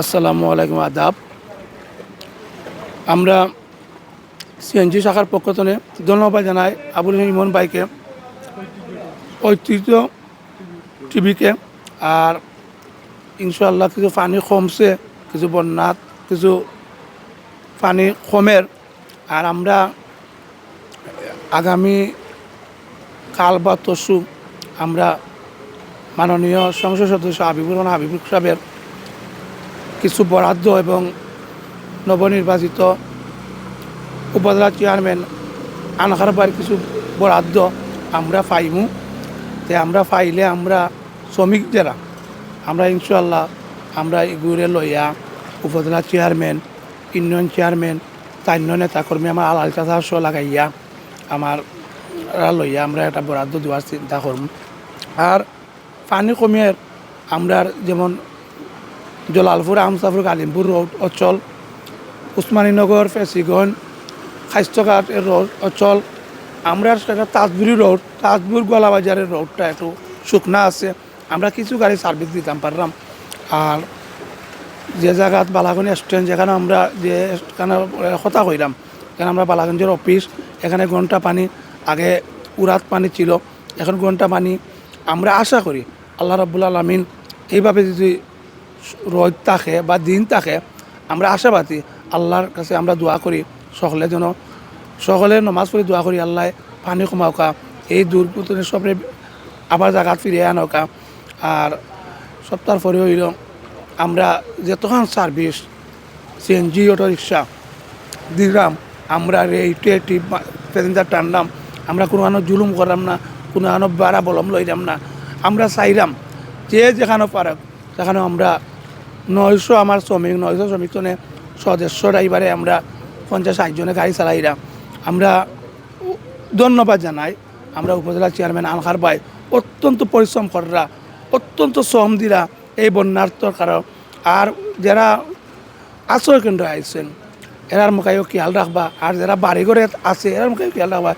আসসালামু আলাইকুম, আদাব। আমরা সিএনজি শাখার পক্ষ থেকে ধন্যবাদ জানাই আবুল ইমন ভাইকে, ঐতিহ্য টিভিকে, আর ইনশাল্লাহ কিছু পানি কমছে কিছু বন্যাত, কিছু পানি কমের আর আমরা আগামী কাল বা তসু আমরা মাননীয় সংসদ সদস্য হাবিবুর রহমান হাবিবুর সাহেবের কিছু বরাদ্দ এবং নবনির্বাচিত উপজেলা চেয়ারম্যান আনহারবার কিছু বরাদ্দ আমরা পাইমু। তে আমরা পাইলে আমরা শ্রমিক যারা, আমরা ইনশাল্লাহ আমরা এগুলো লইয়া উপজেলা চেয়ারম্যান ইউনিয়ন চেয়ারম্যান তান্য নেতাকর্মী আমার আলাল চাষা শো লাগাইয়া আমার লইয়া আমরা একটা বরাদ্দ দেওয়ার চিন্তা করব আর পানি কমিয়ে আমরা যেমন জলালপুর আমসাপুর কালিমপুর রোড অচল। উসমানীনগর, ফেসিগঞ্জ স্বাস্থ্যঘাট রোড অচল। আমরা সেটা তাজপুরি রোড তাজপুর গোলাবাজারের রোডটা একটু শুকনা আছে। আমরা কিছু গাড়ি সার্ভিস দিতাম, পারলাম। আর যে জায়গাত বালাগঞ্জ স্ট্যান্ড যেখানে আমরা যে এখানে কথা কইলাম এখানে আমরা বালাগঞ্জের অফিস এখানে ঘণ্টা পানি, আগে উরাত পানি ছিল, এখন ঘণ্টা পানি। আমরা আশা করি, আল্লাহ রাবুল আলমিন এইভাবে যদি রোদ থাকে বা দিন থাকে, আমরা আশাবাদী আল্লাহর কাছে আমরা দোয়া করি সকলে যেন, সকলে নমাজ পড়ি দোয়া করি আল্লাহ পানি কমাওকা এই দুর্ঘটনা সবরে আবার জায়গাত ফিরে আনকা আর সপ্তাহ পরে হইল, আমরা যতক্ষণ সার্ভিস সিএনজি অটো রিক্সা দিলাম, আমরা রেটে টিপ প্যাসেঞ্জার টানলাম, আমরা কোনো আনো জুলুম করলাম না, কোনো আনো বাড়া বলম লইলাম না, আমরা চাইলাম যে যেখানে পারক সেখানে আমরা নয়শো আমার শ্রমিক, নয়শো শ্রমিক জনে সদস্য ড্রাইভারে আমরা পঞ্চাশ ষাটজনে গাড়ি চালাইলাম আমরা ধন্যবাদ জানাই। আমরা উপজেলা চেয়ারম্যান আনহার ভাই অত্যন্ত পরিশ্রম করা অত্যন্ত শ্রম দিরা এই বন্যার্থর কারণ আর যারা আশ্রয় কেন্দ্র আইসেন এরার মুখায়ও খেয়াল রাখবা। আর যারা বাড়ি ঘরে আছে, এরার মুখায়ও খেয়াল রাখবা।